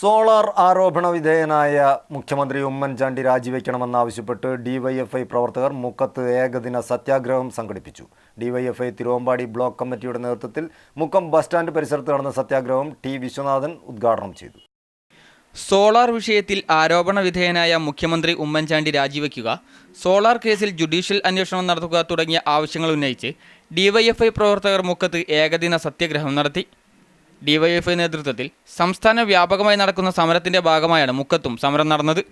Solar ആരോപണ വിധേയനായ മുഖ്യമന്ത്രി ഉമ്മൻചാണ്ടി രാജിവെക്കണമെന്നാവശ്യപ്പെട്ട് ഡിവൈഎഫ്ഐ പ്രവർത്തകർ മുക്കത്ത് ഏകദിന സത്യാഗ്രഹം സംഘടിപ്പിച്ചു. ഡിവൈഎഫ്ഐ തിരുവമ്പാടി ബ്ലോക്ക് കമ്മിറ്റിയുടെ നേതൃത്വത്തിൽ മുക്കം ബസ് സ്റ്റാൻഡ് പരിസരത്ത് നടന്ന സത്യാഗ്രഹം ടി വിശ്വനാഥൻ ഉദ്ഘാടനം ചെയ്തു. സോളാർ വിഷയത്തിൽ ആരോപണ വിധേയനായ മുഖ്യമന്ത്രി ഉമ്മൻചാണ്ടി രാജിവെക്കുക സോളാർ കേസിൽ ജുഡീഷ്യൽ അന്വേഷണം നടത്തുക തുടങ്ങിയ ആവശ്യങ്ങൾ ഉന്നയിച്ച് ഡിവൈഎഫ്ഐ പ്രവർത്തകർ മുക്കത്ത് ഏകദിന സത്യഗ്രഹം നടത്തി. ഡിവൈഎഫ്ഐ നേതൃത്വത്തിൽ സംസ്ഥാന വ്യാപകമായി നടക്കുന്ന സമരത്തിന്റെ ഭാഗമായാണ് മുക്കത്തും സമരം നടന്നത്.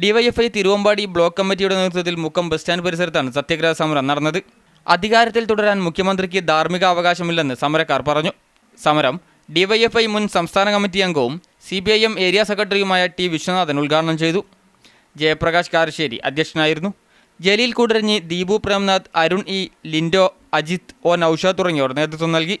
ഡിവൈഎഫ്ഐ തിരുവമ്പാടി ബ്ലോക്ക് കമ്മിറ്റിയുടെ നേതൃത്വത്തിൽ മുക്കം ബസ് സ്റ്റാൻഡ് പരിസരത്താണ് സത്യഗ്രഹ സമരം നടന്നത്. അധികാരത്തിൽ തുടരാൻ മുഖ്യമന്ത്രിക്ക് ധാർമ്മിക അവകാശമില്ലെന്ന് സമരക്കാർ പറഞ്ഞു. സമരം ഡിവൈഎഫ്ഐ മുൻ സംസ്ഥാന കമ്മിറ്റി അംഗവും C P I M area സെക്രട്ടറിയുമായ ടി വിശ്വനാഥൻ ഉദ്ഘാടനം ചെയ്തു. ജയപ്രകാശ് കാരശ്ശേരി അധ്യക്ഷനായിരുന്നു. ജലീൽ കൂടരഞ്ഞി ദീപു പ്രേംനാഥ് അരുൺ ഇ ലിൻഡോ അജിത് ഒ നൌഷ തുടങ്ങിയവർ നേതൃത്വം നൽകി.